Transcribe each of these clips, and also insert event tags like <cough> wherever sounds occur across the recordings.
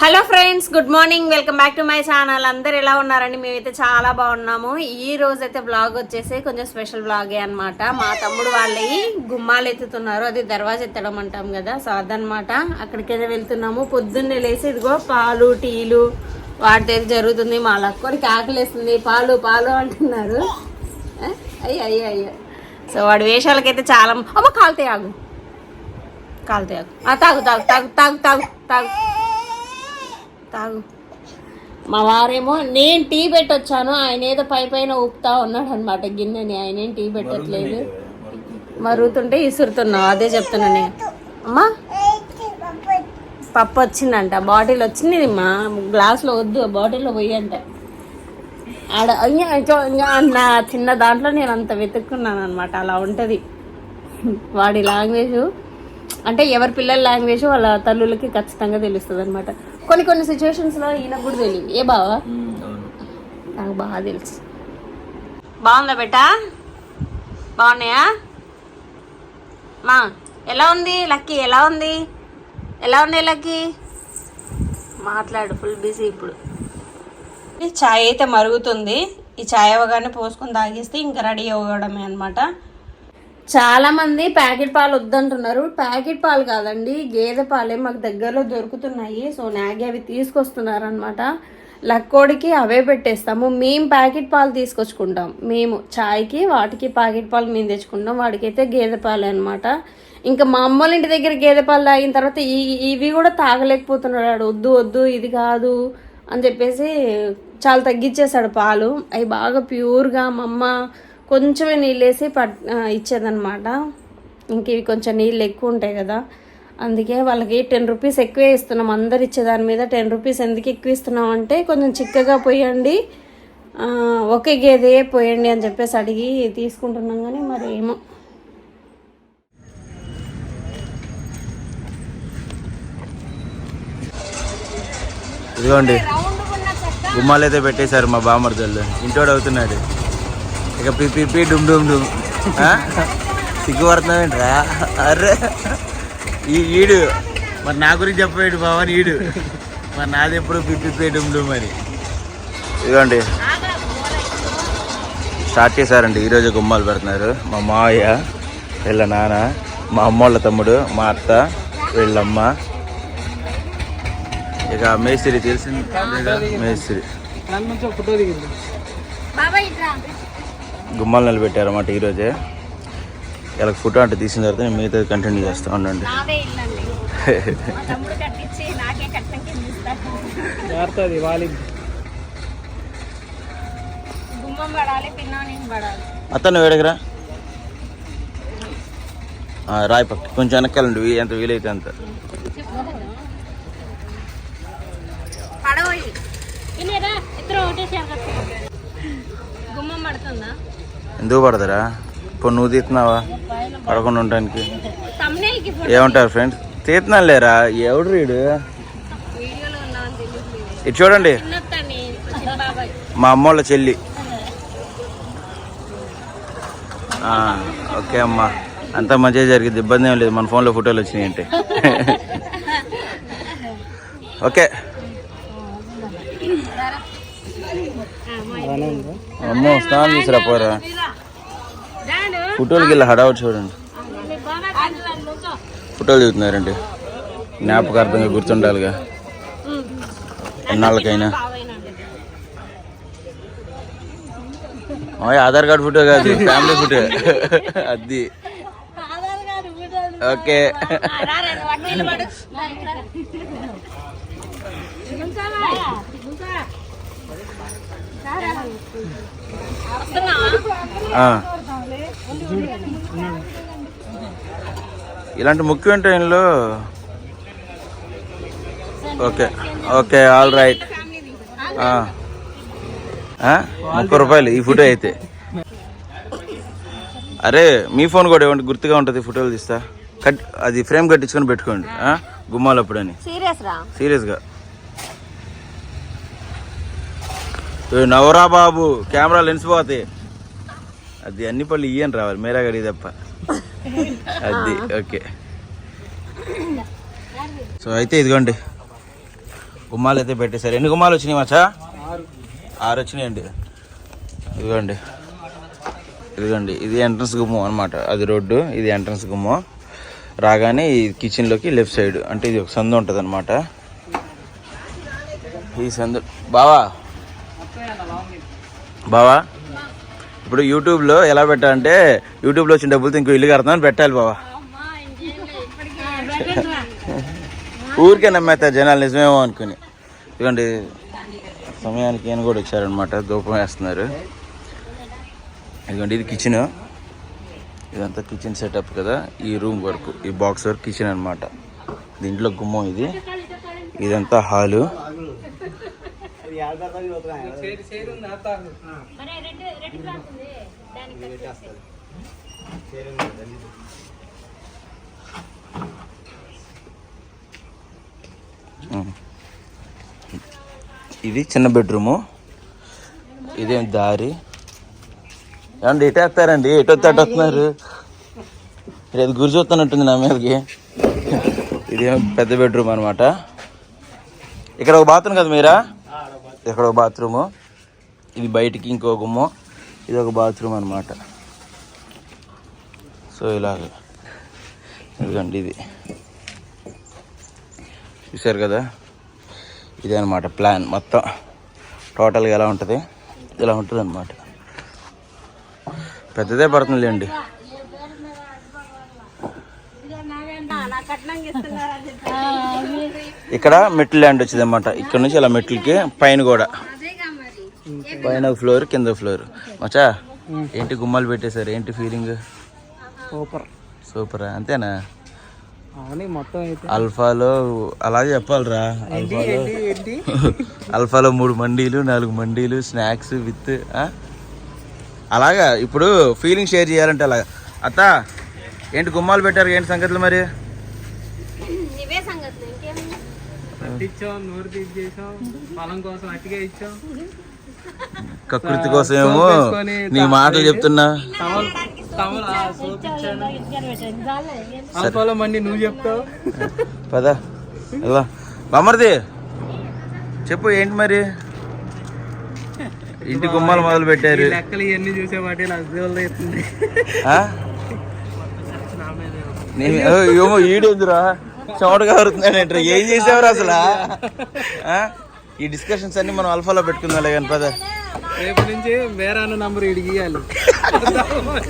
Hello friends good morning. Welcome back to my channel. అందరు ఎలా ఉన్నారండి? మేమైతే చాలా బాగున్నాము. ఈ రోజు అయితే బ్లాగ్ వచ్చేసి కొంచెం స్పెషల్ బ్లాగే అనమాట మా తమ్ముడు వాళ్ళవి గుమ్మాలు ఎత్తుతున్నారు. అది దర్వాజా ఎత్తడం అంటాం కదా సో అదనమాట అక్కడికైతే వెళ్తున్నాము. పొద్దున్నే లేసి ఇదిగో పాలు టీలు వాటితో జరుగుతుంది. మా లక్కోడికి ఆకలేస్తుంది. పాలు పాలు అంటున్నారు. ఆ, అయ్య అయ్యో సో వాడి వేషాలకైతే చాలా అమ్మ కాలుతాయి ఆగు కాలుతాయి ఆగు తాగు తాగు తాగు తాగు తాగు తాగు. తాగు. మా వారేమో నేను టీ పెట్టొచ్చాను ఆయన ఏదో పై పైన ఊపుతా ఉన్నాడు అనమాట గిన్నెని ఆయన ఏం టీ పెట్టట్లేదు. మరుగుతుంటే ఇసురుతున్నావు అదే చెప్తున్నా నేను. అమ్మా పప్పు వచ్చిందంట బాటిల్ వచ్చింది మా గ్లాస్లో వద్దు బాటిల్లో పోయంట. ఆడ నా చిన్న దాంట్లో నేను అంత వెతుక్కున్నాను అనమాట అలా ఉంటుంది. వాడి లాంగ్వేజ్ అంటే ఎవరి పిల్లల లాంగ్వేజ్ వాళ్ళ తల్లులకి ఖచ్చితంగా తెలుస్తుంది అనమాట కొన్ని కొన్ని సిచ్యువేషన్స్లో ఈయనకు కూడా తెలియదు ఏ బావా? నాకు బాగా తెలుసు. బాగుందా బేటా? బాగున్నాయా? మా ఎలా ఉంది? లక్కీ ఎలా ఉంది? ఎలా ఉన్నాయి లక్కీ? మాట్లాడు ఫుల్ బిజీ ఇప్పుడు. ఈ చాయ్ అయితే మరుగుతుంది. ఈ చాయ్ అవ్వగానే పోసుకొని తాగేస్తే ఇంకా రెడీ అవ్వడమే అనమాట చాలామంది ప్యాకెట్ పాలు వద్దంటున్నారు. ప్యాకెట్ పాలు కాదండి గేదె పాలే మాకు దగ్గరలో దొరుకుతున్నాయి. సో నాగి అవి తీసుకొస్తున్నారు అనమాట లక్కోడికి అవే పెట్టేస్తాము. మేము ప్యాకెట్ పాలు తీసుకొచ్చుకుంటాం. మేము చాయ్కి వాటికి ప్యాకెట్ పాలు మేము తెచ్చుకుంటాం. వాడికైతే గేదె పాలే అనమాట ఇంకా మా అమ్మోళ్ళ ఇంటి దగ్గర గేదె పాలు తాగిన తర్వాత ఈ ఇవి కూడా తాగలేకపోతున్నాడు వద్దు వద్దు ఇది కాదు అని చెప్పేసి చాలా తగ్గించేశాడు పాలు. అవి బాగా ప్యూర్గా మా అమ్మ కొంచెమే నీళ్ళు వేసి పట్ ఆ, ఇచ్చేదన్నమాట. ఇంక ఇవి కొంచెం నీళ్ళు ఎక్కువ ఉంటాయి కదా. అందుకే వాళ్ళకి టెన్ రూపీస్ ఎక్కువే ఇస్తున్నాం. అందరు ఇచ్చేదాని మీద టెన్ రూపీస్ ఎందుకు ఎక్కువ ఇస్తున్నాం అంటే కొంచెం చిక్కగా పోయండి. ఒకే గేదే పోయండి అని చెప్పేసి అడిగి తీసుకుంటున్నాం కానీ మరి ఏమో. ఇదిగోండి. గుమ్మాలు అయితే పెట్టేశారు మా బామర్దళ్ళు. ఇంటోడు అవుతున్నాడు. ఇక పి పి పి డుమ్ డుమ్ డుమ్? సిగ్గుపడుతున్నావేంట్రా? అర్రే ఈ ఈడు. మరి నా గురించి చెప్పాడు బావని ఈడు. మరి నాది ఎప్పుడు పి పి పి డుమ్ డుమ్ అని. ఇదిగోండి. స్టార్ట్ చేశారండి. ఈరోజు గుమ్మాలు పెడుతున్నారు. మా మావయ్య వీళ్ళ నాన్న మా అమ్మ వాళ్ళ తమ్ముడు మా అత్త వీళ్ళమ్మ. ఇక మేస్త్రి తెలిసింది. మేస్త్రి. గుమ్మాలు నిలబెట్టారు అన్నమాట ఈరోజే ఇలా ఫోటో అంటే తీసిన తర్వాత నేను మిగతా కంటిన్యూ చేస్తూ ఉండండి. అతను వేడగరా రాయి పక్క. కొంచెం వెనకాలండి వీ- ఎంత వీలైతే అంత. గుమ్మం పడుతుందా? ఎందుకు పడదరా ఇప్పుడు నువ్వు తీస్తున్నావా పడకుండా ఉండడానికి. ఏమంటారు ఫ్రెండ్స్ తీస్తున్నాను లేరా? ఎవడు రీడు? ఇటు చూడండి. మా అమ్మ వాళ్ళ చెల్లి. ఆ, ఓకే అమ్మా. అంతా మంచిగా జరిగింది. ఇబ్బంది ఏం లేదు. మన ఫోన్లో ఫోటోలు వచ్చినాయి అంటే. ఓకే. అమ్మో స్నానం చేసిరా పోరా? ఫోటోలకి వెళ్ళి హడావుడు చూడండి. ఫోటోలు దిగుతున్నారండి. జ్ఞాపకార్థంగా గుర్తుండాలిగా. ఎన్నాళ్ళకైనా. ఆధార్ కార్డు ఫోటో కాదు ఫ్యామిలీ ఫోటో. అది. ఓకే. ఆ. ఇలాంటి ముఖ్యమైన టైంలో ఓకే ఓకే ఆల్ రైట్ ముప్పై రూపాయలు ఈ ఫోటో అయితే. అరే మీ ఫోన్ కూడా ఇవ్వండి గుర్తుగా ఉంటుంది ఫోటోలు తీస్తా. కట్ అది ఫ్రేమ్ కట్టించుకొని పెట్టుకోండి. ఆ? గుమ్మాలప్పుడు అని. సీరియస్గా నవరా బాబు కెమెరా లెన్స్ పోతాయి అది అన్ని పళ్ళు ఇయ్యని రావాలి మేరాగడి తప్ప. అది ఓకే. సో అయితే ఇదిగోండి. గుమ్మాలు అయితే పెట్టేశారు. ఎన్ని గుమ్మాలు వచ్చినాయి మచ్చా ఆరు వచ్చినాయండి. ఇదిగోండి. ఇదిగోండి. ఇది ఎంట్రన్స్ గుమ్మం అనమాట అది రోడ్డు ఇది ఎంట్రన్స్ గుమ్మం. రాగానే ఈ కిచెన్లోకి లెఫ్ట్ సైడ్ అంటే ఇది ఒక సందు ఉంటుంది అనమాట ఈ సందు బావా? బావా? ఇప్పుడు యూట్యూబ్లో ఎలా పెట్టాలంటే యూట్యూబ్లో వచ్చిన డబ్బులతో ఇంకో ఇల్లు కడతామని పెట్టాలి బావా. <laughs> ఊరికే నమ్మేస్తారు జనాలు నిజమేమో అనుకుని. ఇదిగోండి సమయానికి ఈయన కూడా వచ్చారనమాట ధూపం వేస్తున్నారు. ఇదిగోండి ఇది కిచెన్ ఇదంతా కిచెన్ సెటప్ కదా ఈ రూమ్ వరకు ఈ బాక్స్ వరకు కిచెన్ అనమాట దీంట్లో గుమ్మం ఇది. ఇదంతా హాలు. ఇది చిన్న బెడ్రూము. ఇదేం దారి. ఏమండి ఎటు వేస్తారండి? ఎటు వస్తే అటు వస్తున్నారు? ఇది గురి చూస్తున్నట్టుంది నా మీదకి. ఇదేం పెద్ద బెడ్రూమ్ అనమాట ఇక్కడ ఒక బాత్రూమ్ కదా మీరా? ఇక్కడ ఒక బాత్రూము. ఇది బయటికి ఇంకో గుమ్మో. ఇది ఒక బాత్రూమ్ అనమాట సో ఇలాగ. ఇదిగండి ఇది. చూశారు కదా? ఇదే అనమాట ప్లాన్ మొత్తం. టోటల్గా ఎలా ఉంటుంది? ఇలా ఉంటుంది అనమాట పెద్దదే పడుతుందిలేండి. ఇక్కడ మెట్లు ల్యాండ్ వచ్చింది అనమాట ఇక్కడ నుంచి ఇలా మెట్లకి పైన కూడా పైన ఫ్లోర్ కింద ఫ్లోర్. మచా ఏంటి గుమ్మాలు పెట్టేశారు? ఏంటి ఫీలింగ్ సూపర్. సూపర్ అంతేనా? అవును మొత్తం అయితే. అల్ఫాలో అలాగే చెప్పాలిరా. అల్ఫాలో <laughs> అల్ఫాలో మూడు మండీలు నాలుగు మండీలు స్నాక్స్ విత్? అలాగా ఇప్పుడు ఫీలింగ్ షేర్ చేయాలంటే అలాగా. అత్త ఏంటి గుమ్మాలు పెట్టారు? ఏంటి సంగతులు మరి ఇవే సంగతులు ఇంకేం పట్టించాం నోరు తీసేసాం పొలం కోసం అట్టిగా ఇచ్చాం. కకృతి కోసం ఏమో నీ మాటలు చెప్తున్నా. మండి నువ్వు చెప్తావు? పద ఎలా బామర్ది చెప్పు ఏంటి మరి? <laughs> ఇంటి గుమ్మాలు మొదలు పెట్టారు ఈ లెక్కలు ఇవన్నీ చూసే వాటి నాకు దేవుళ్ళు చెమట కారుతున్నాడు ఏం చేసావురా అసలు? ఈ డిస్కషన్స్ అన్ని మనం అల్ఫాలో పెట్టుకుందాం కానీ పద రేపు నుంచి వేరాన నంబర్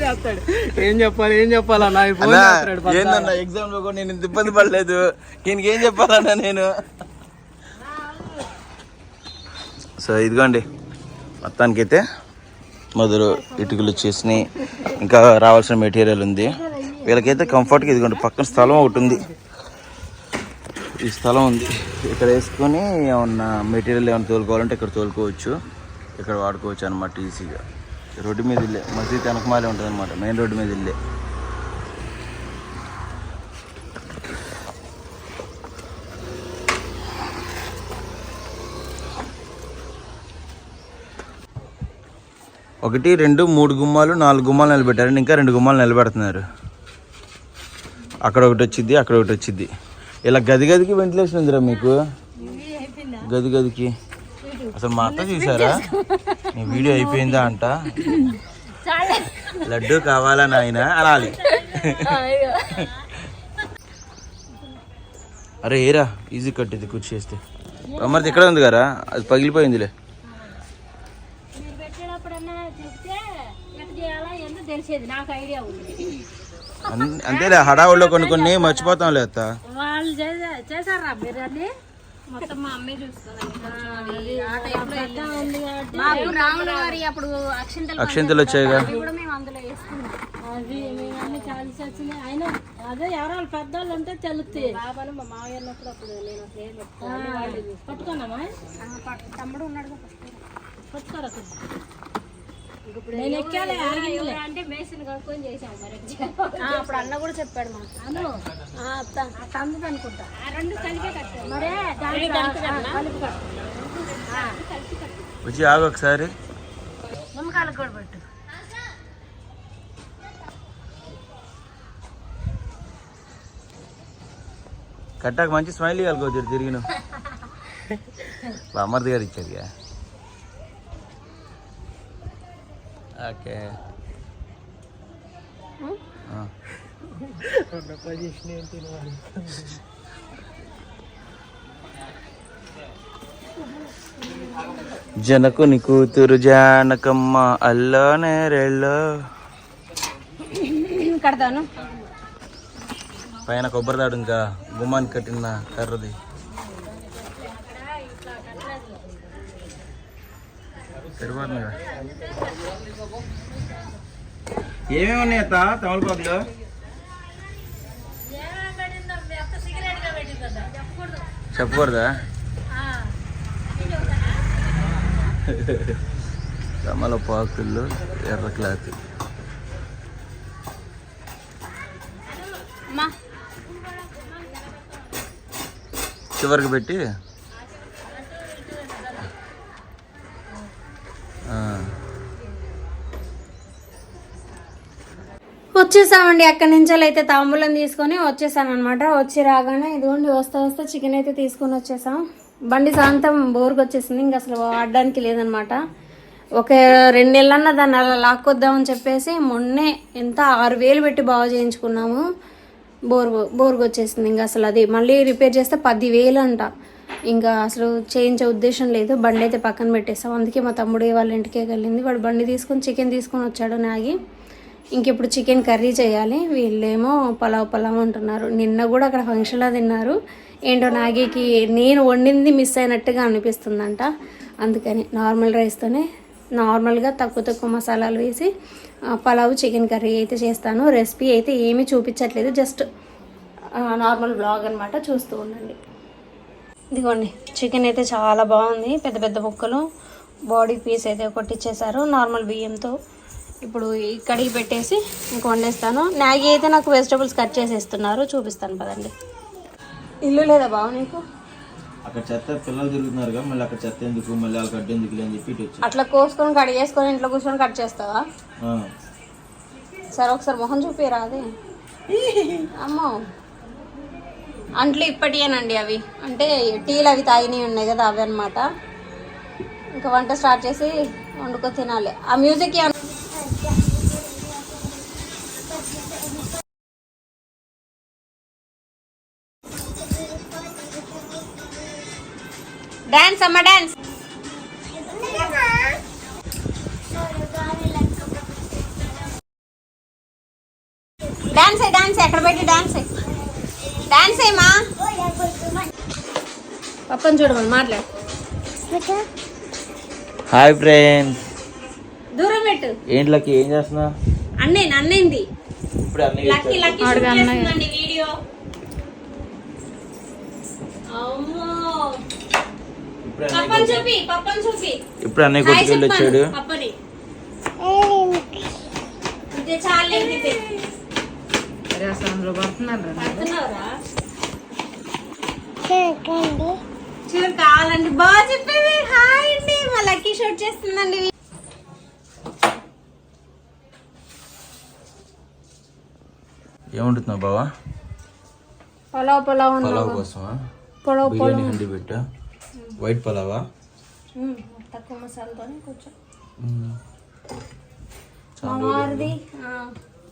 చేస్తాడు. ఏం చెప్పాలి ఏం చెప్పాలన్నా. ఏందన్నా ఎగ్జామ్లో కూడా నేను ఇంత ఇబ్బంది పడలేదు. దీనికి ఏం చెప్పాలన్నా నేను? సో ఇదిగోండి మొత్తానికైతే మొదలు ఇటుకలు వచ్చేసినాయి. ఇంకా రావాల్సిన మెటీరియల్ ఉంది. వీళ్ళకైతే కంఫర్ట్గా ఇదిగోండి పక్కన స్థలం ఒకటి ఉంది. ఈ స్థలం ఉంది. ఇక్కడ వేసుకొని ఏమన్నా మెటీరియల్ ఏమైనా తోలుకోవాలంటే ఇక్కడ తోలుకోవచ్చు. ఇక్కడ వాడుకోవచ్చు అనమాట ఈజీగా. రోడ్డు మీద ఇల్లే. మసీద్ వెనకమాలే ఉంటుంది అనమాట మెయిన్ రోడ్డు మీద ఇల్లే. ఒకటి రెండు మూడు గుమ్మాలు నాలుగు గుమ్మాలు నిలబెట్టారండి ఇంకా రెండు గుమ్మాలు నిలబెడుతున్నారు. అక్కడ ఒకటి వచ్చింది అక్కడ ఒకటి వచ్చింది. ఇలా గది గదికి వెంటిలేషన్ ఉందిరా మీకు? గది గదికి అసలు మా అత్త చూసారా? నీ వీడియో అయిపోయిందా అంట. లడ్డు కావాలా నాయన? అనాలి. అరే ఏరా ఈజీ కట్టింది కుర్చీ చేస్తే. అమ్మది ఇక్కడ ఉంది కదా అది పగిలిపోయిందిలే. తెలిసేది. నాకు ఐడియా ఉంది. అంతేలే హడావుల్లో కొన్ని కొన్ని మర్చిపోతాంలే అత్త. వాళ్ళు చేశారా అది మొత్తం మా అమ్మే చూస్తుంది. అప్పుడు అక్షింతలు వచ్చాయిగా. ఆయన అదే ఎవరు పెద్దవాళ్ళు ఉంటే తెలుస్తాయి బాబాను మా మావయ్య ఉన్నప్పుడు అప్పుడు నేను పట్టుకున్నామా? తమ్ముడు ఉన్నాడు పట్టుకోరా నేను ఎక్కాలి అంటే మేసిన కనుక్కొని చేసాం మరి అప్పుడు అన్న కూడా చెప్పాడు మాకు. అను. తందు అనుకుంటా రెండు కలిపే కట్టాను మరే కలిపి ఆగు ఒకసారి. నిమ్మకాయలు కూడా పెట్టు. కట్టాక మంచి స్మైల్ ఇవ్వాలి తిరిగిన. బామ్మర్ది <laughs> గారు ఇచ్చారుగా ఓకే. పొజిషన్ ఏంటి? జనకుని కూతురు జానకమ్మ అల్లో నేరెళ్ళో కడతాను పైన కొబ్బరి తాడు ఇంకా గుమ్మానికి కట్టిన కర్రది సరిపోతుంది ఏమేమి ఉన్నాయి అత్త తమలపాకులో? చెప్పకూడదా? తమలపాకులు ఎర్ర క్లాత్. చివరికి పెట్టి వచ్చేసామండి అక్కడి నుంచి అయితే తాంబూలం తీసుకొని వచ్చేసాను అనమాట వచ్చి రాగానే ఇదిగోండి వస్తా వస్తా చికెన్ అయితే తీసుకొని వచ్చేసాం. బండి సాయంత్రం బోర్కి వచ్చేసింది ఇంకా అసలు వాడడానికి లేదనమాట ఒక రెండు నెలలన్నా దాన్ని అలా లాక్కొద్దామని చెప్పేసి మొన్నే ఎంత ఆరు వేలు పెట్టి బాగు చేయించుకున్నాము. బోర్ బోర్కి వచ్చేసింది ఇంకా అసలు అది. మళ్ళీ రిపేర్ చేస్తే పదివేలు అంట ఇంకా అసలు చేయించే ఉద్దేశం లేదు. బండి అయితే పక్కన పెట్టేస్తాం అందుకే మా తమ్ముడు వాళ్ళ ఇంటికే వెళ్ళింది. వాడు బండి తీసుకొని చికెన్ తీసుకొని వచ్చాడు నాగి. ఇంకెప్పుడు చికెన్ కర్రీ చేయాలి. వీళ్ళేమో పలావ్ పలావ్ అంటున్నారు. నిన్న కూడా అక్కడ ఫంక్షన్లో తిన్నారు. ఏంటో నాగికి నేను వండింది మిస్ అయినట్టుగా అనిపిస్తుందంట. అందుకని నార్మల్ రైస్తోనే నార్మల్గా తక్కువ తక్కువ మసాలాలు వేసి పలావ్ చికెన్ కర్రీ అయితే చేస్తాను. రెసిపీ అయితే ఏమీ చూపించట్లేదు. జస్ట్ నార్మల్ బ్లాగ్ అనమాట చూస్తూ ఉండండి. ఇదిగోండి చికెన్ అయితే చాలా బాగుంది. పెద్ద పెద్ద ముక్కలు. బాడీ పీస్ అయితే కొట్టించేశారు నార్మల్ బియ్యంతో. ఇప్పుడు కడిగి పెట్టేసి ఇంక వండేస్తాను. మ్యాగీ అయితే నాకు వెజిటబుల్స్ కట్ చేసి ఇస్తున్నారు చూపిస్తాను పదండి. ఇల్లు లేదా బావ నీకు? అక్కడ చెత్త పిల్లలు తిరుగుతున్నారుగా మళ్ళీ అక్కడ చెత్త ఎందుకు మళ్ళీ ఎందుకు అని చెప్పి అట్లా కోసుకొని కడిగేసుకొని ఇంట్లో కూర్చొని కట్ చేస్తావా. సరే ఒకసారి మొహం చూపిరా అదే? అమ్మో. అంట్లు ఇప్పటియేనండి అవి. అంటే టీలు అవి తాగినవి ఉన్నాయి కదా అవి అనమాట ఇంకా వంట స్టార్ట్ చేసి వండుకొని తినాలి. ఆ మ్యూజిక్ ఏమన్నా డాన్స్ అమ్మ డాన్స్. డాన్స్ డాన్స్ ఎక్కడ పెట్టి డాన్స్. డాన్స్ ఏమా పప్పని చూడమని మాట్లాడు. హాయ్ ఫ్రెండ్స్ దూరం పెట్టు. ఏంట్లకి ఏం చేస్తున్నా అన్నే అన్నేంది ఇప్పుడు అన్నీ లక్కీ లక్కీ షూట్ చేస్తుందండి వీడియో. అమ్మో. ఇప్పుడు పప్పని చూపి పప్పని చూపి. ఇప్పుడు అన్నయ్య కొట్టుకెళ్ళి వచ్చాడు చెప్పాను పప్పని. ఇదే చాలే ఇదే పడుతున్నావురా? చూడు కావాలండి. బాగా చెప్పేది. హాయ్ అండి. మా లక్కీ షూట్ చేస్తుందండి. ఏముంటున్నావు బావా? పొలావ్ పొలావ్ పలావ్ కోసమా? పొలావ్ బిర్యానీ హండి పెట్టా. వైట్ పలావా? తక్కువ మసాలాతోనే కొంచెం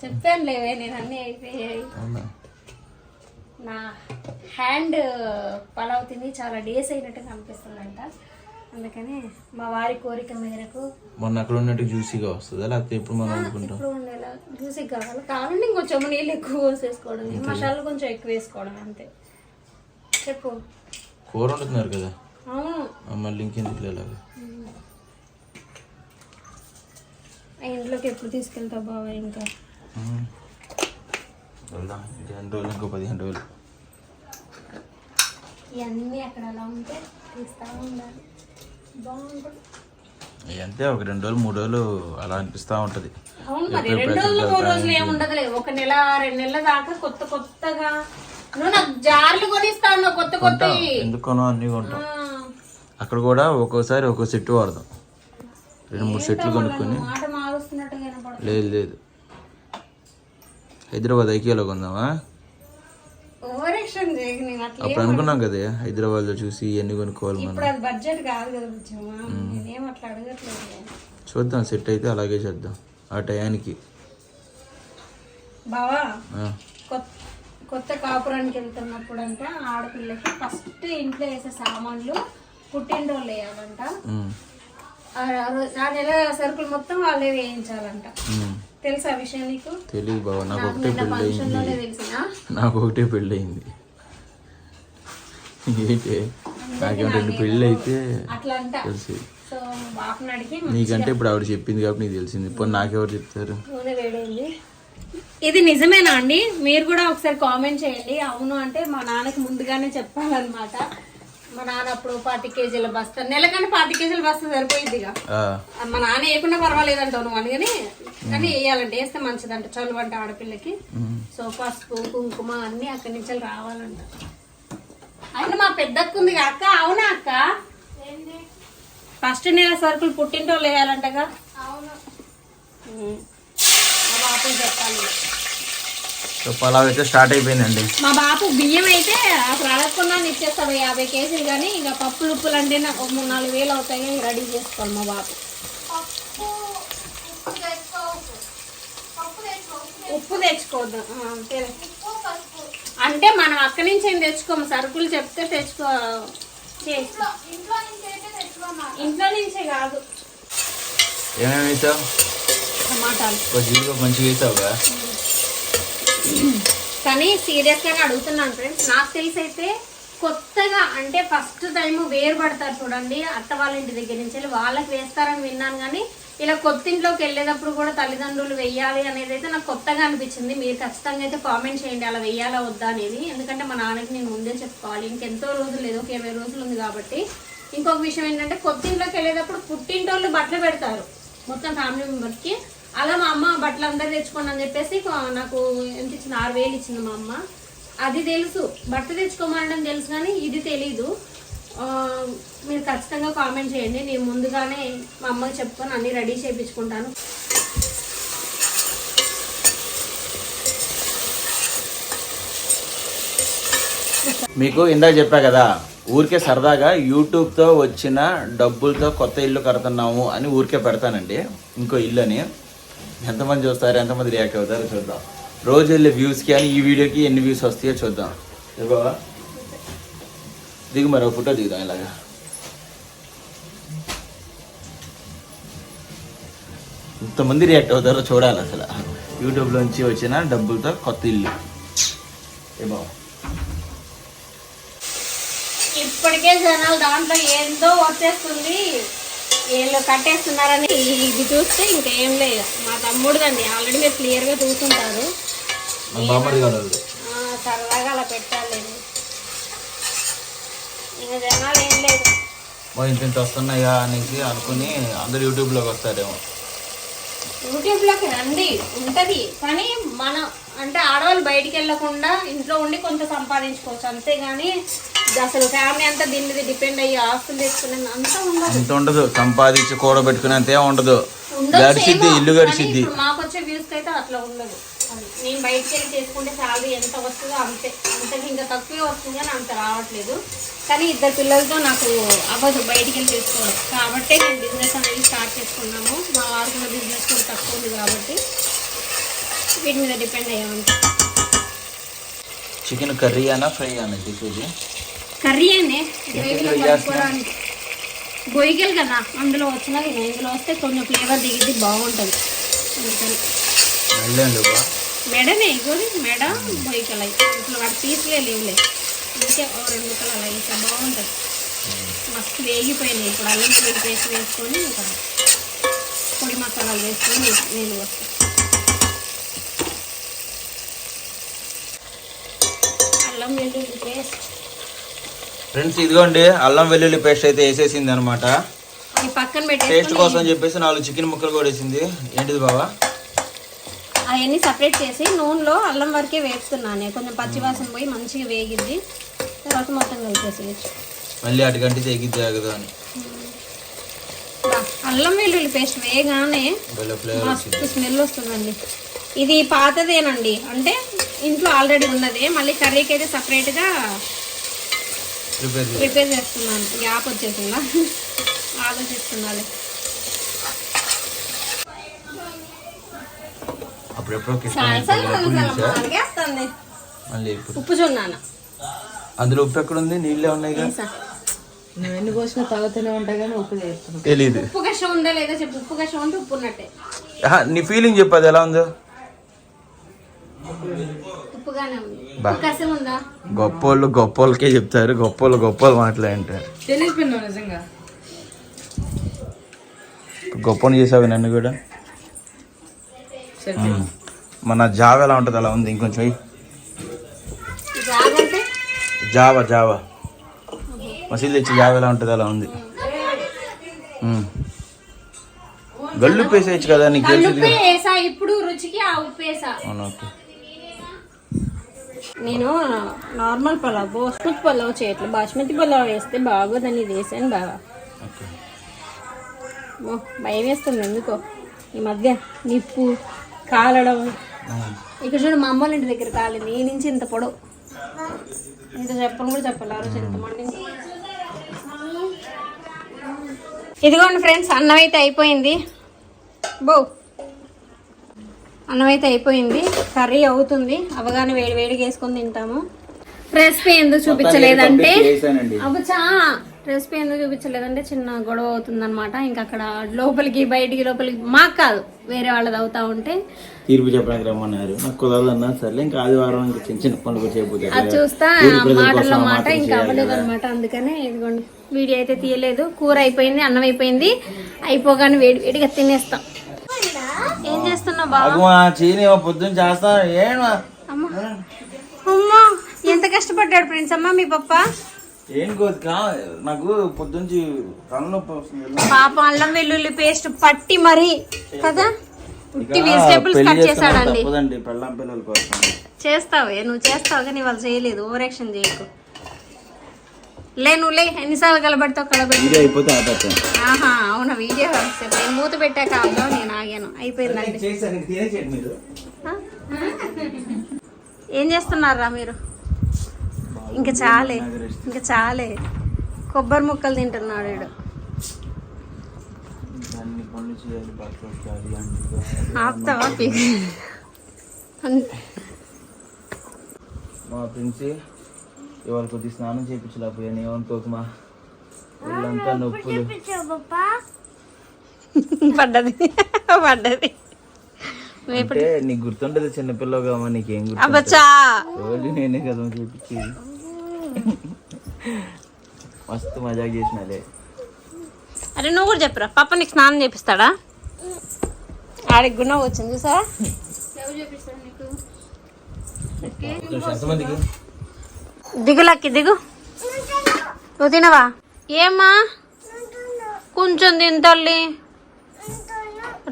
చెప్పాను లేవే నేను అన్నీ అయిపోయాయి. నా హ్యాండ్ పలావ్ తిని చాలా డేస్ అయినట్టుగా అనిపిస్తుందంట. అందుకని మా వారి కోరిక మేరకు మొన్న అక్కడ ఉన్నట్టు జ్యూసీగా వస్తుందా? లేకపోతే ఎప్పుడు మనం వండుకుంటాం? ఇప్పుడు ఉండేలా జ్యూసీ కావాలి. కావాలంటే ఇంకొంచెం నీళ్ళు ఎక్కువ పోసేసుకోవడం మసాలా కొంచెం ఎక్కువ వేసుకోవడం అంతే. చెప్పు. కూర వండుతున్నారు కదా? అవును. మళ్ళీ ఇంకెందుకు ఇలాగా ఇంట్లోకి ఎప్పుడు తీసుకెళ్తావు బాబా ఇంకా. వెళ్దాం రెండు రోజులు? ఇంకో పదిహేను రోజులు. ఇవన్నీ అక్కడ అలా ఉంటే తీస్తా ఉండాలి. బాగుంటుంది. ఇవి అంతే ఒక రెండు రోజులు మూడు రోజులు అలా అనిపిస్తూ ఉంటుంది. అవును మరి రెండు రోజులు మూడు రోజులు ఏమి ఉండదులే. ఒక నెల రెండు నెలల దాకా కొత్త కొత్తగా. నువ్వు నాకు జార్లు కొనిస్తాను కొత్త కొత్త ఎందుకనో అన్నీ కొంటాం. అక్కడ కూడా ఒక్కోసారి ఒక్కో సెట్ వాడదాం. రెండు మూడు సెట్లు కొనుక్కొని. లేదు లేదు. హైదరాబాద్ ఐకియాలో కొందామా? అప్పుడు అనుకున్నాం కదా హైదరాబాద్లో చూసి ఎన్ని కొనుక్కోవాలి మనం. బడ్జెట్ కాదు కదా చూద్దాం సెట్ అయితే అలాగే చేద్దాం ఆ టయానికి. బావా కొత్త కొత్త కాపురానికి వెళ్తున్నప్పుడు అంట ఆడపిల్లకి ఫస్ట్ ఇంట్లో వేసే సామాన్లు పుట్టింటోళ్ళు వేయాలంట. ఆ నెల సరుకులు మొత్తం వాళ్ళే వేయించాలంట. తెలుసా విషయం నీకు? తెలియదు బాబా నాకు ఒకటే పెళ్ళి నాకు ఒకటే పెళ్ళి అయింది ఏంటి నాకేమో రెండు పెళ్ళి అయితే తెలిసి. నీకంటే ఇప్పుడు ఆవిడ చెప్పింది కాబట్టి నీకు తెలిసింది. ఇప్పుడు నాకెవరు చెప్తారు? ఇది నిజమేనా అండి? మీరు కూడా ఒకసారి కామెంట్ చేయండి. అవును అంటే మా నాన్నకి ముందుగానే చెప్పాలన్నమాట. మా నాన్న అప్పుడు పాతి కేజీల బస్తా నెలకని పాతి కేజీల బస్తా సరిపోయిందిగా ఆ, మా నాన్న వేయకుండా పర్వాలేదంటావు నువ్వు అందుకని కానీ వేయాలంటే వేస్తే మంచిదంట చలువ అంటే ఆడపిల్లకి. సో పసుపు కుంకుమ అన్ని అక్కడి నుంచి రావాలంట. అయినా మా పెద్దక్క ఉంది అక్క అవునా అక్క? ఫస్ట్ నెల సరుకులు పుట్టింటోళ్ళు వేయాలంటగా? బాపుకి చెప్పాలి. సో పలావ్ అయితే స్టార్ట్ అయిపోయిందండి. మా బాపు బియ్యం అయితే అసలు అడగకుండా ఇచ్చేస్తాడు యాభై కేజీలు కానీ ఇక పప్పులు ఉప్పులు అంటే నాకు ఒక మూడు నాలుగు వేలు అవుతాయి రెడీ చేసుకోవాలి మా బాపు ఉప్పు తెచ్చుకోవద్దు. అంటే మనం అక్కడి నుంచి ఏం తెచ్చుకోము సరుకులు చెప్తే తెచ్చుకో. ఇంట్లో నుంచే కాదు. ఏమేమి వేసావు? టమాటాలు. మంచిగా వేసావుగా? కానీ సీరియస్గానే అడుగుతున్నాను ఫ్రెండ్స్ నాకు తెలిసి అయితే కొత్తగా అంటే ఫస్ట్ టైం వేరు పడతారు చూడండి. అత్త వాళ్ళ ఇంటి దగ్గర నుంచి వెళ్ళి వాళ్ళకి వేస్తారని విన్నాను కానీ ఇలా కొత్త ఇంట్లోకి వెళ్ళేటప్పుడు కూడా తల్లిదండ్రులు వెయ్యాలి అనేది అయితే నాకు కొత్తగా అనిపించింది. మీరు ఖచ్చితంగా అయితే కామెంట్ చేయండి అలా వెయ్యాలా వద్దా అనేది. ఎందుకంటే మా నాన్నకి నేను ముందే చెప్పుకోవాలి. ఇంకెంతో రోజులు లేదు ఒక ఇరవై రోజులు ఉంది కాబట్టి. ఇంకొక విషయం ఏంటంటే కొత్త ఇంట్లోకి వెళ్ళేటప్పుడు పుట్టింటోళ్ళు బట్టలు పెడతారు. మొత్తం ఫ్యామిలీ మెంబర్స్కి అలా మా అమ్మ బట్టలు అందరు తెచ్చుకోండి అని చెప్పేసి నాకు ఎంత ఇచ్చింది? ఆరు వేలు ఇచ్చింది మా అమ్మ. అది తెలుసు. బట్ట తెచ్చుకోమనడం తెలుసు కానీ ఇది తెలీదు. మీరు ఖచ్చితంగా కామెంట్ చేయండి. నేను ముందుగానే మా అమ్మకి చెప్పుకొని అన్ని రెడీ చేయించుకుంటాను మీకు ఇందాక చెప్పా కదా ఊరికే సరదాగా యూట్యూబ్తో వచ్చిన డబ్బులతో కొత్త ఇల్లు కడుతున్నాము అని ఊరికే పెడతానండి. ఇంకో ఇల్లు అని. ఎంతమంది చూస్తారు ఎంతమంది రియాక్ట్ అవుతారో చూద్దాం. రోజు వెళ్ళే వ్యూస్కి అని ఈ వీడియోకి ఎన్ని వ్యూస్ వస్తాయో చూద్దాం. ఏ బావా? దిగు మరో ఫోటో దిగుదాం ఇలాగా. ఇంతమంది రియాక్ట్ అవుతారో చూడాలి అసలు. యూట్యూబ్లోంచి వచ్చిన డబ్బులతో కొత్త ఇల్లు. ఏ బావా? ఇప్పటికే జనాలు దాంట్లో ఏందో వచ్చేస్తుంది. వీళ్ళు కట్టేస్తున్నారని ఇది చూస్తే ఇంకేం లేదు మా తమ్ముడుదండి ఆల్రెడీ మీరు క్లియర్గా ఆ, సరదాగా అలా పెట్టాలి ఇంకా జనాలు ఏం లేదు. ఇంత ఇంత వస్తున్నాయా అనేసి అనుకుని అందరు యూట్యూబ్లోకి వస్తారేమో. యూట్యూబ్లోకి రండి ఉంటది. కానీ మనం అంటే ఆడవాళ్ళు బయటికి వెళ్ళకుండా ఇంట్లో ఉండి కొంత సంపాదించుకోవచ్చు. అంతేగాని అసలు ఫ్యామిలీ అంతా దీని మీద డిపెండ్ అయ్యి ఆస్తులు తెచ్చుకునే అంతా ఉండదు. అంత ఉండదు. సంపాదించి కూడబెట్టుకునేంత ఉండదు. గడిచిద్ది ఇల్లు గడిచిద్ది. మాకు వచ్చే వ్యూస్ అయితే అట్లా ఉండదు. నేను బయటికి వెళ్ళి చేసుకుంటే శాలరీ ఎంత వస్తుందో అంతే. అంతకి ఇంకా తక్కువే వస్తుంది అని అంత రావట్లేదు. కానీ ఇద్దరు పిల్లలతో నాకు అవ్వదు బయటికి వెళ్ళి చేసుకోవడం. కాబట్టి నేను బిజినెస్ అనేది స్టార్ట్ చేసుకున్నాము మా వాడుకున్న బిజినెస్ కూడా తక్కువ ఉంది కాబట్టి వీటి మీద డిపెండ్ అయ్యామంటే చికెన్ కర్రీ అనా ఫ్రై అనా చేసేది కర్రీ అండి. ఇలా చేస్తున్నా? బొయ్యగలు కదా అందులో వచ్చినది ఇందులో వస్తే కొంచెం ఫ్లేవర్ దిగిద్ది బాగుంటుంది. మెడనే ఇగోది మెడ బొయ్యకలు అయి. ఇట్లా వాటి పీసులే లేవులే. ఓ రెండు ముక్కలు అలా ఇంకా బాగుంటుంది. మస్తు వేగిపోయినాయి. ఇప్పుడు అల్లం వెల్లుల్లి పేస్ట్ వేసుకొని ఇంకా పొడి మసాలాలు వేసుకొని వస్తాయి అల్లం వెల్లుల్లి పేస్ట్. ఫ్రెండ్స్ ఇదిగోండి అల్లం వెల్లుల్లి పేస్ట్ అయితే వేసేసింది అనమాట పక్కన టేస్ట్ కోసం చెప్పేసి నాలుగు చికెన్ ముక్కలు కూడా వేసింది. ఏంటిది బావా? అవన్నీ సపరేట్ చేసి నూనెలో అల్లం వరకే వేస్తున్నాను కొంచెం పచ్చివాసన పోయి మంచిగా వేగిద్ది. తర్వాత మొత్తం కలిపేసేయచ్చు మళ్ళీ అటుగంటి తెగిద్ది ఆగదు అని. అల్లం వెల్లుల్లి పేస్ట్ మస్తు స్మెల్ వస్తుందండి. ఇది పాతదేనండి. అంటే ఇంట్లో ఆల్రెడీ ఉన్నది. మళ్ళీ కర్రీకి అయితే సపరేట్గా ప్రిపేర్ ప్రిపేర్ చేస్తున్నాను. గ్యాప్ వచ్చేసిందా? ఆలోచిస్తున్నాను ఉప్పు చూన్నాను అందులో ఉప్పు ఎక్కడ ఉంది నీళ్ళే ఉన్నాయి కదా నువ్వు ఎన్ని పోసినా తాగుతూనే ఉంటాయి కానీ ఉప్పు చేస్తున్నావు. తెలీదు. ఉప్పు కషం ఉందా లేదా చెప్పు? ఉప్పు కషం ఉంటే ఉప్పు ఉన్నట్టే. నీ ఫీలింగ్ చెప్పు అది ఎలా ఉందో ఉప్పుగానే ఉంది బా. ఉప్పు కషం ఉందా గొప్పోళ్ళు గొప్పోళ్ళకే చెప్తారు గొప్పోళ్ళు గొప్పోళ్ళు మాట్లాడంటారు గొప్పని చేసావు నన్ను కూడా. మన జావ ఎలా ఉంటుంది అలా ఉంది ఇంకొంచెం జావా జావా. మసీదు తెచ్చి జావ ఎలా ఉంటుంది అలా ఉంది. ఉమ్. గల్లు పేసేయచ్చు కదా నీకు తెలుసు ఇప్పుడు రుచికి ఆ ఉప్పు వేసా. అవును ఓకే. నేను నార్మల్ పలావ్ బాస్మతి పలావ్ చేయట్లేదు బాస్మతి పలావ్ వేస్తే బాగోదని ఇది వేసాను బాగా భయం వేస్తుంది ఎందుకో? ఈ మధ్య నిప్పు కాలడం. ఇక్కడ చూడు మా అమ్మ ఇంటి దగ్గర కాలింది ఈ నుంచి ఇంత పొడవు. ఇంత చెప్పను కూడా చెప్పాలి ఆ రోజు ఎంత మండింది. ఇదిగోండి ఫ్రెండ్స్ అన్నం అయితే అయిపోయింది. బో. అన్నం అయితే అయిపోయింది. కర్రీ అవుతుంది. అవగానే వేడి వేడిగా వేసుకొని తింటాము. రెసిపీ ఎందుకు చూపించలేదంటే అబ్బచా! రెసిపీ ఎందుకు చూపించలేదంటే చిన్న గొడవ అవుతుందన్నమాట. ఇంకా అక్కడ లోపలికి బయటికి లోపలికి మాకు కాదు. వేరే వాళ్ళది అవుతా ఉంటే తీర్పు చెప్పడానికి రమ్మన్నారు. నాకు కుదరదన్నా సర్లే ఇంకా ఆదివారం ఇంకా చిన్న చిన్న పనులు చేయబోతే అది చూస్తా మాటల్లో మాట ఇంకా అవ్వలేదు అనమాట అందుకనే ఇదిగోండి వీడియో అయితే తీయలేదు. కూర అయిపోయింది అన్నం అయిపోయింది. అయిపోగానే వేడి వేడిగా తినేస్తాం. చేస్తున్నావు? బాబు చీని పొద్దున్న చేస్తా ఏమా? అమ్మ. అమ్మా ఎంత కష్టపడ్డాడు ఫ్రెండ్స్ అమ్మ మీ పప్ప? ఏం కోది నాకు పొద్దుంచి తలనొప్పి వస్తుంది పాప అల్లం వెల్లుల్లి పేస్ట్ పట్టి మరి కదా? ఉట్టి వెజిటేబుల్స్ కట్ చేశాడండి. పెళ్ళాం పిల్లల కోసం. చేస్తావే నువ్వు చేస్తావు కానీ వాళ్ళు చేయలేదు ఓవర్ యాక్షన్ చేయకు. లే నువ్వు లే ఎన్నిసార్లు కలబెడతావు కలబెట్టి అయిపోతే ఆపేస్తాను ఆహా అవునా వీడియో నేను మూత పెట్టాక ఆపుదాం నేను ఆగాను. అయిపోయిందండి? ఏం చేస్తున్నారా మీరు? ఇంకా చాలే ఇంకా చాలే. కొబ్బరి ముక్కలు తింటున్నాడు వీడు. ఆపుతావా మా ప్రిన్సి ఇవాళ కొద్ది స్నానం చేయించలేకపోయాను ఏమనుకోకమా వీళ్ళంతా నొప్పులు. పడ్డది. పడ్డది. అంటే నీకు గుర్తుండదు చిన్నపిల్లగా అమ్మా నీకేం గుర్తు రోజు నేనే కదా చేపించేది మస్తు మజాక్ చేసినాలే అరే నువ్వు కూడా చెప్పురా? పాప నీకు స్నానం చేపిస్తాడా? ఆడికి గుణ వచ్చింది ఎంతమందికి దిగులక్కి దిగు. నువ్వు తినవా ఏమ్మా? కొంచెం తింతల్లి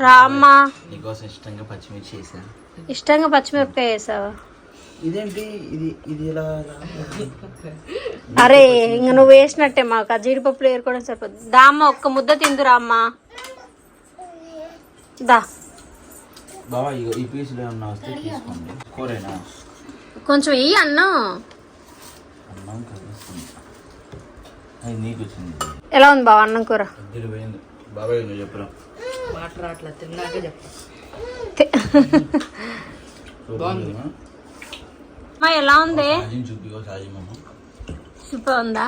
రా అమ్మా నీకోసం ఇష్టంగా పచ్చిమిర్చి చేశాను ఇష్టంగా పచ్చిమిరపకాయ వేసావా ఇదేంటి? ఇది ఇది ఇలా అరే ఇంక నువ్వు వేసినట్టే మాకు. ఆ జీడిపప్పులు ఏరుకోవడం సరిపోతుంది దా అమ్మ ఒక్క ముద్ద తిందురా అమ్మా. దా. బాబా ఈ పీసులు ఏమన్నా వస్తే తీసుకోండి. కూరేనా? కొంచెం వెయ్యి అన్నం. అన్నం కలుస్తుంది. అది నీకు వచ్చింది ఎలా ఉంది బావ అన్నం కూర? ఇద్దరు పోయింది బాబాయ్ నువ్వు చెప్పురా? వాటర్ అట్లా తిన్నాక చెప్పు. బాగుంది. అమ్మా ఎలా ఉంది? సూపర్ ఉందా?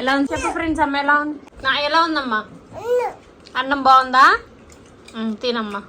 ఎలా ఉంది? చెప్పు ఫ్రెండ్స్ అమ్మ ఎలా ఉంది? నా ఎలా ఉందమ్మా? అన్నం బాగుందా? తినమ్మా.